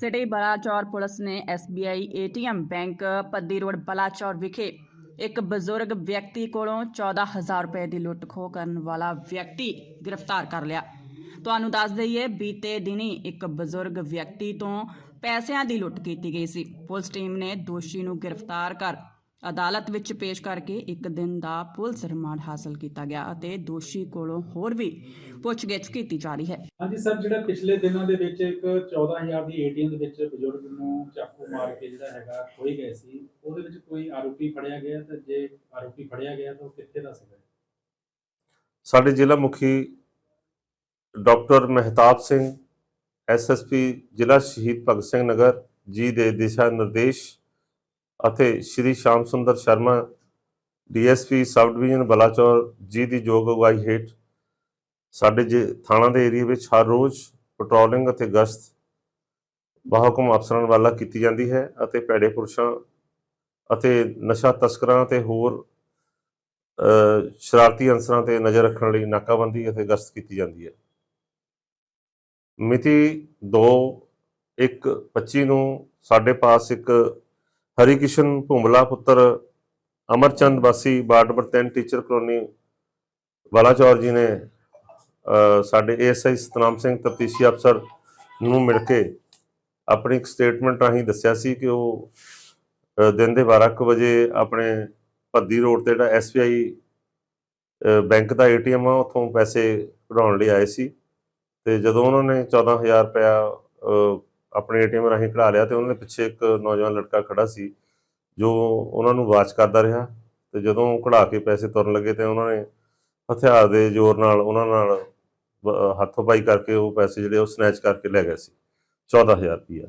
City Balachaur police ਨੇ SBI ATM bank Paddi road Balachaur ਵਿਖੇ ਇੱਕ ਬਜ਼ੁਰਗ ਵਿਅਕਤੀ ਕੋਲੋਂ 14000 ਰੁਪਏ ਦੀ ਲੁੱਟ ਖੋਹ ਕਰਨ ਵਾਲਾ ਵਿਅਕਤੀ ਗ੍ਰਿਫਤਾਰ ਕਰ ਲਿਆ। ਤੁਹਾਨੂੰ ਦੱਸ ਦਈਏ, ਬੀਤੇ ਦਿਨੀ ਇੱਕ ਬਜ਼ੁਰਗ ਵਿਅਕਤੀ ਤੋਂ ਪੈਸਿਆਂ ਦੀ ਲੁੱਟ ਕੀਤੀ ਗਈ ਸੀ। ਪੁਲਿਸ ਟੀਮ ਨੇ ਦੋਸ਼ੀ ਨੂੰ ਗ੍ਰਿਫਤਾਰ ਕਰ ਅਦਾਲਤ ਵਿੱਚ ਪੇਸ਼ ਕਰਕੇ ਇੱਕ ਦਿਨ ਦਾ ਪੁਲਿਸ ਰਿਮਾਂਡ ਹਾਸਲ ਕੀਤਾ ਗਿਆ ਅਤੇ ਦੋਸ਼ੀ ਕੋਲੋਂ ਹੋਰ ਵੀ ਪੁੱਛਗਿੱਛ ਕੀਤੀ ਜਾ ਰਹੀ ਹੈ। ਹਾਂਜੀ ਸਰ ਜਿਹੜਾ ਪਿਛਲੇ ਦਿਨਾਂ ਦੇ ਵਿੱਚ ਇੱਕ 14000 ਦੀ ਏਟੀਐਮ ਦੇ ਵਿੱਚ ਬਜ਼ੁਰਗ ਨੂੰ ਚਾਕੂ ਮਾਰ ਕੇ ਜਿਹੜਾ ਹੈਗਾ ਖੋਈ ਗਏ ਸੀ ਉਹਦੇ ਵਿੱਚ ਕੋਈ ਆਰੋਪੀ ਫੜਿਆ ਗਿਆ ਤਾਂ ਜੇ ਆਰੋਪੀ ਫੜਿਆ ਗਿਆ ਤਾਂ ਉਹ ਕਿੱਥੇ ਦਾ ਸੀਗਾ? ਸਾਡੇ ਜ਼ਿਲ੍ਹਾ ਮੁਖੀ ਡਾਕਟਰ ਮਹਿਤਾਬ ਸਿੰਘ ਐਸਐਸਪੀ ਜ਼ਿਲ੍ਹਾ ਸ਼ਹੀਦ ਭਗਤ ਸਿੰਘ ਨਗਰ ਜੀ ਦੇ ਦਿਸ਼ਾ ਨਿਰਦੇਸ਼ ਅਤੇ Shri Sham Sundar Sharma, DSP sub division Balachaur, ji ਦੀ ਯੋਗ ਅਗਵਾਈ ਹੇਠ ਸਾਡੇ ਜੇ ਥਾਣਾ ਦੇ ਏਰੀਆ ਵਿੱਚ ਹਰ ਰੋਜ਼ ਪੈਟਰੋਲਿੰਗ ਅਤੇ ਗਸ਼ਤ ਬਾਹਕਮ ਅਫਸਰਾਂ ਵਾਲਾ ਕੀਤੀ ਜਾਂਦੀ ਹੈ ਅਤੇ ਭੈੜੇ ਪੁਰਸ਼ਾਂ ਅਤੇ ਨਸ਼ਾ ਤਸਕਰਾਂ ਤੇ ਹੋਰ ਸ਼ਰਾਰਤੀ ਅੰਸਰਾਂ ਤੇ ਨਜ਼ਰ ਰੱਖਣ ਲਈ ਨਾਕਾਬੰਦੀ ਅਤੇ ਗਸ਼ਤ ਕੀਤੀ ਜਾਂਦੀ ਹੈ। ਮਿਤੀ 2 1 25 ਨੂੰ ਸਾਡੇ ਪਾਸ ਇੱਕ ਹਰੀਕਿਸ਼ਨ ਭੁੰਬਲਾ ਪੁੱਤਰ ਅਮਰਚੰਦ ਵਾਸੀ ward number 3 teacher colony Walachaur ji ਨੇ ਅ, ਸਾਡੇ ਏਐਸਆਈ ਸਤਨਾਮ ਸਿੰਘ ਤਪਤੀਸ਼ੀ ਅਫਸਰ ਨੂੰ ਮਿਲ ਕੇ ਆਪਣੀ ਇੱਕ ਸਟੇਟਮੈਂਟ ਰਾਹੀਂ ਦੱਸਿਆ ਸੀ ਕਿ ਉਹ ਦਿਨ ਦੇ 12 ਕੁ ਵਜੇ ਆਪਣੇ ਭੱਦੀ ਰੋਡ ਤੇ ਜਿਹੜਾ ਐਸਬੀਆਈ ਬੈਂਕ ਦਾ ਏਟੀਐਮ ਆ ਉੱਥੋਂ ਪੈਸੇ ਕਢਾਉਣ ਲਈ ਆਏ ਸੀ ਤੇ ਜਦੋਂ ਉਹਨਾਂ ਨੇ 14000 ਰੁਪਇਆ ਆਪਣੇ ਏਟੀਐਮ ਰਾਹੀਂ ਕਢਾ ਲਿਆ ਤੇ ਉਹਨਾਂ ਦੇ ਪਿੱਛੇ ਇੱਕ ਨੌਜਵਾਨ ਲੜਕਾ ਖੜਾ ਸੀ ਜੋ ਉਹਨਾਂ ਨੂੰ ਵਾਚ ਕਰਦਾ ਰਿਹਾ ਤੇ ਜਦੋਂ ਕਢਾ ਕੇ ਪੈਸੇ ਤੁਰਨ ਲੱਗੇ ਤੇ ਉਹਨਾਂ ਨੇ ਹਥਿਆਰ ਦੇ ਜ਼ੋਰ ਨਾਲ ਉਹਨਾਂ ਨਾਲ ਹੱਥੋਂ-ਪਾਈ ਕਰਕੇ ਉਹ ਪੈਸੇ ਜਿਹੜੇ ਉਹ ਸਨੈਚ ਕਰਕੇ ਲੈ ਗਏ ਸੀ 14000 ਰੁਪਇਆ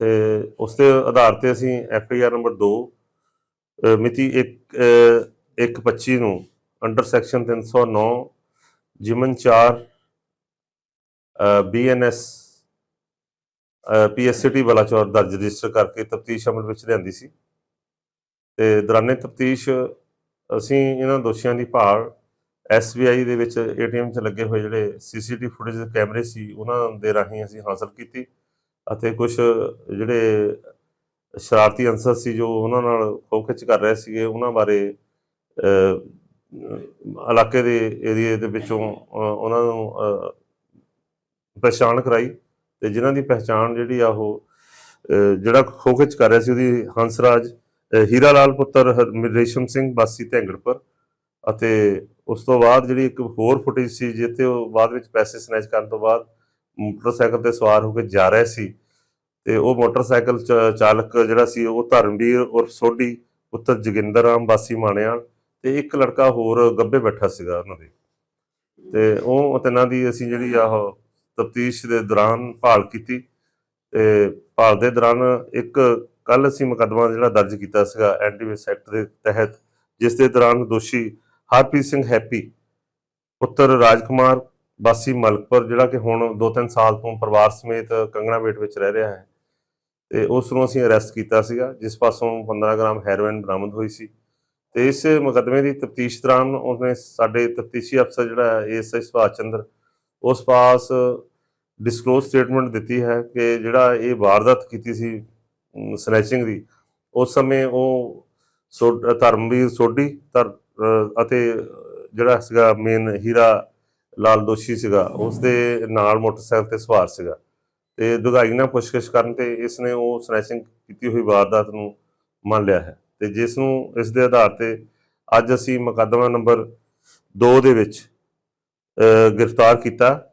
ਤੇ ਉਸ ਦੇ ਆਧਾਰ ਤੇ ਅਸੀਂ ਐਫ ਆਈ ਆਰ ਨੰਬਰ 2 ਅ, ਮਿਤੀ 1 125 ਨੂੰ ਅੰਡਰ ਸੈਕਸ਼ਨ 309 ਜਿਮਨ 4 ਬੀਐਨਐਸ ਪੀਐਸਸੀਟੀ ਬਲਾਚੌਰ ਦਰਜ ਰਜਿਸਟਰ ਕਰਕੇ ਤਫਤੀਸ਼ ਅਮਲ ਵਿੱਚ ਲਿਆਂਦੀ ਸੀ। ਤੇ ਦੌਰਾਨੇ ਤਫਤੀਸ਼ ਅਸੀਂ ਇਹਨਾਂ ਦੋਸ਼ੀਆਂ ਦੀ ਭਾਲ ਐਸਬੀਆਈ ਦੇ ਵਿੱਚ ਏਟੀਐਮ 'ਚ ਲੱਗੇ ਹੋਏ ਜਿਹੜੇ ਸੀਸੀਟੀਵੀ ਫੁਟੇਜ ਦੇ ਕੈਮਰੇ ਸੀ ਉਹਨਾਂ ਦੇ ਰਾਹੀਂ ਅਸੀਂ ਹਾਸਲ ਕੀਤੀ ਅਤੇ ਕੁਝ ਜਿਹੜੇ ਸ਼ਰਾਰਤੀ ਅੰਸਰ ਸੀ ਜੋ ਉਹਨਾਂ ਨਾਲ ਖੋਖਿਚ ਕਰ ਰਹੇ ਸੀਗੇ ਉਹਨਾਂ ਬਾਰੇ ਇਲਾਕੇ ਦੇ ਏਰੀਏ ਦੇ ਵਿੱਚੋਂ ਉਹਨਾਂ ਨੂੰ ਅ, ਪਛਾਣ ਕਰਾਈ। ਤੇ ਜਿਨ੍ਹਾਂ ਦੀ ਪਹਿਚਾਣ ਜਿਹੜੀ ਆ ਉਹ ਅ, ਜਿਹੜਾ ਖੋਖਿਚ ਕਰ ਰਿਹਾ ਸੀ ਉਹਦੀ ਹੰਸਰਾਜ ਅ, ਹੀਰਾ ਲਾਲ ਪੁੱਤਰ ਰੇਸ਼ਮ ਸਿੰਘ ਬਾਸੀ ਧੈਂਗੜਪੁਰ ਅਤੇ ਉਸ ਤੋਂ ਬਾਅਦ ਜਿਹੜੀ ਇੱਕ ਹੋਰ ਫੁਟੇਜ ਸੀ ਜਿੱਥੇ ਉਹ ਬਾਅਦ ਵਿੱਚ ਪੈਸੇ ਸਨੈਚ ਕਰਨ ਤੋਂ ਬਾਅਦ ਮੋਟਰਸਾਈਕਲ ਤੇ ਸਵਾਰ ਹੋ ਕੇ ਜਾ ਰਹੇ ਸੀ ਤੇ ਉਹ ਮੋਟਰਸਾਈਕਲ ਚ- ਚਾਲਕ ਜਿਹੜਾ ਸੀ ਉਹ ਧਰਮਵੀਰ ਔਰ ਸੋਢੀ ਪੁੱਤਰ ਜੋਗਿੰਦਰ ਰਾਮ ਬਾਸੀ ਮਾਣਿਆਲ ਤੇ ਇੱਕ ਲੜਕਾ ਹੋਰ ਗੱਬੇ ਬੈਠਾ ਸੀਗਾ ਉਹਨਾਂ ਦੇ। ਤੇ ਉਹ ਤਿੰਨਾਂ ਦੀ ਅਸੀਂ ਜਿਹੜੀ ਆ ਤਫਤੀਸ਼ ਦੇ ਦੌਰਾਨ ਭਾਲ ਕੀਤੀ ਤੇ ਭਾਲ ਦੇ ਦੌਰਾਨ ਇੱਕ ਕੱਲ ਅਸੀਂ ਮੁਕੱਦਮਾ ਜਿਹੜਾ ਦਰਜ ਕੀਤਾ ਸੀਗਾ ਐਂਟੀਵਿਸ ਐਕਟ ਦੇ ਤਹਿਤ, ਜਿਸ ਦੇ ਦੌਰਾਨ ਦੋਸ਼ੀ ਹਰਪ੍ਰੀਤ ਸਿੰਘ ਹੈਪੀ, ਪੁੱਤਰ ਰਾਜਕੁਮਾਰ ਬਾਸੀ ਮਲਕਪੁਰ, ਜਿਹੜਾ ਕਿ ਹੁਣ 2-3 ਸਾਲ ਤੋਂ ਪਰਿਵਾਰ ਸਮੇਤ ਕੰਗਣਾ ਬੇਟ ਵਿੱਚ ਰਹਿ ਰਿਹਾ ਹੈ ਤੇ ਉਸ ਨੂੰ ਅਸੀਂ ਅਰੈਸਟ ਕੀਤਾ ਸੀਗਾ, ਜਿਸ ਪਾਸੋਂ 15 ਗ੍ਰਾਮ ਹੈਰੋਇਨ ਬਰਾਮਦ ਹੋਈ ਸੀ ਤੇ ਇਸ ਮੁਕੱਦਮੇ ਦੀ ਤਫਤੀਸ਼ ਦੌਰਾਨ ਉਹਨੇ ਸਾਡੇ ਤਫਤੀਸ਼ੀ ਅਫਸਰ ਜਿਹੜਾ ਏਐਸਆਈ ਸੁਭਾਸ਼ ਚੰਦਰ, ਉਸ ਪਾਸ ਡਿਸਕਲੋਜ਼ ਸਟੇਟਮੈਂਟ ਦਿੱਤੀ ਹੈ ਕਿ ਜਿਹੜਾ ਇਹ ਵਾਰਦਾਤ ਕੀਤੀ ਸੀ ਸਨੈਚਿੰਗ ਦੀ, ਉਸ ਸਮੇਂ ਉਹ ਸੋ- ਧਰਮਵੀਰ ਸੋਢੀ ਧਰ ਅਤੇ ਜਿਹੜਾ ਸੀਗਾ ਮੇਨ ਹੀਰਾ ਲਾਲ ਦੋਸ਼ੀ ਸੀਗਾ, ਉਸ ਦੇ ਨਾਲ ਮੋਟਰਸਾਈਕਲ ਤੇ ਸਵਾਰ ਸੀਗਾ। ਤੇ ਦੁਗਾਈ ਨਾਲ ਪੁੱਛਗਿੱਛ ਕਰਨ ਤੇ ਇਸ ਨੇ ਉਹ ਸਨੈਚਿੰਗ ਕੀਤੀ ਹੋਈ ਵਾਰਦਾਤ ਨੂੰ ਮੰਨ ਲਿਆ ਹੈ। ਤੇ ਜਿਸ ਨੂੰ, ਇਸ ਦੇ ਆਧਾਰ ਤੇ ਅੱਜ ਅਸੀਂ ਮੁਕੱਦਮਾ ਨੰਬਰ 2 ਦੇ ਵਿੱਚ ਗ੍ਰਿਫਤਾਰ ਕੀਤਾ।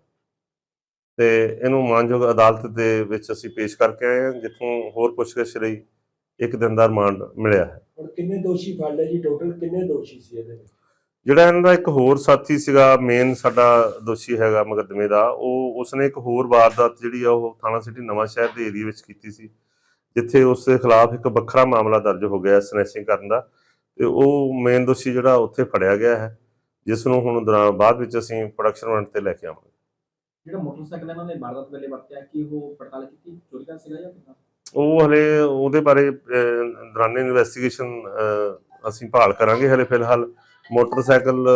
ਤੇ ਇਹਨੂੰ ਮਾਨਯੋਗ ਅਦਾਲਤ ਦੇ ਵਿੱਚ ਅਸੀਂ ਪੇਸ਼ ਕਰਕੇ ਆਏ ਹਾਂ ਜਿੱਥੋਂ ਹੋਰ ਪੁੱਛਗਿੱਛ ਲਈ ਇੱਕ ਦਿਨ ਦਾ ਰਿਮਾਂਡ ਮਿਲਿਆ ਹੈ। ਹੁਣ ਕਿੰਨੇ ਦੋਸ਼ੀ ਫੜ ਲਏ ਜੀ? ਟੋਟਲ ਕਿੰਨੇ ਦੋਸ਼ੀ ਸੀ ਇਹਦੇ ਵਿੱਚ? ਜਿਹੜਾ ਇਹਨਾਂ ਦਾ ਇੱਕ ਹੋਰ ਸਾਥੀ ਸੀਗਾ ਮੇਨ ਸਾਡਾ ਦੋਸ਼ੀ ਹੈਗਾ ਮੁਕੱਦਮੇ ਦਾ ਉਹ ਉਸਨੇ ਇੱਕ ਹੋਰ ਵਾਰਦਾਤ ਜਿਹੜੀ ਆ ਉਹ ਥਾਣਾ ਸਿਟੀ ਨਵਾਂ ਸ਼ਹਿਰ ਦੇ ਏਰੀਆ ਵਿੱਚ ਕੀਤੀ ਸੀ ਜਿੱਥੇ ਉਸ ਦੇ ਖਿਲਾਫ ਇੱਕ ਵੱਖਰਾ ਮਾਮਲਾ ਦਰਜ ਹੋ ਗਿਆ ਸਨੈਚਿੰਗ ਕਰਨ ਦਾ ਤੇ ਉਹ ਮੇਨ ਦੋਸ਼ੀ ਜਿਹੜਾ ਉੱਥੇ ਫੜਿਆ ਗਿਆ ਹੈ ਜਿਸ ਨੂੰ ਹੁਣ ਦੌਰਾਨ ਬਾਅਦ ਵਿੱਚ ਅਸੀਂ ਪ੍ਰੋਡਕਸ਼ਨ ਵਾਰੰਟ ਤੇ ਲੈ ਕੇ ਆਵਾਂਗੇ। ਜਿਹੜਾ ਮੋਟਰਸਾਈਕਲ ਇਹਨਾਂ ਨੇ ਵਾਰਦਾਤ ਵੇਲੇ ਵਰਤਿਆ ਕੀ ਉਹ ਪੜਤਾਲ ਕੀਤੀ? ਚੋਰੀ ਦਾ ਸੀਗਾ ਜਾਂ ਕਿੱਦਾਂ? ਉਹ ਹਲੇ ਉਹਦੇ ਬਾਰੇ ਅਹ, ਦੌਰਾਨੇ ਇਨਵੈਸਟੀਗੇਸ਼ਨ ਅਸੀਂ ਭਾਲ ਕਰਾਂਗੇ ਹਲੇ ਫਿਲਹਾਲ। ਮੋਟਰਸਾਈਕਲ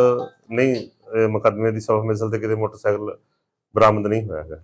ਨਹੀਂ ਅਹ, ਮੁਕੱਦਮੇ ਦੀ ਸਬਬ ਤੇ ਕਿਤੇ ਮੋਟਰਸਾਈਕਲ ਬਰਾਮਦ ਨਹੀਂ ਹੋਇਆ ਹੈਗਾ।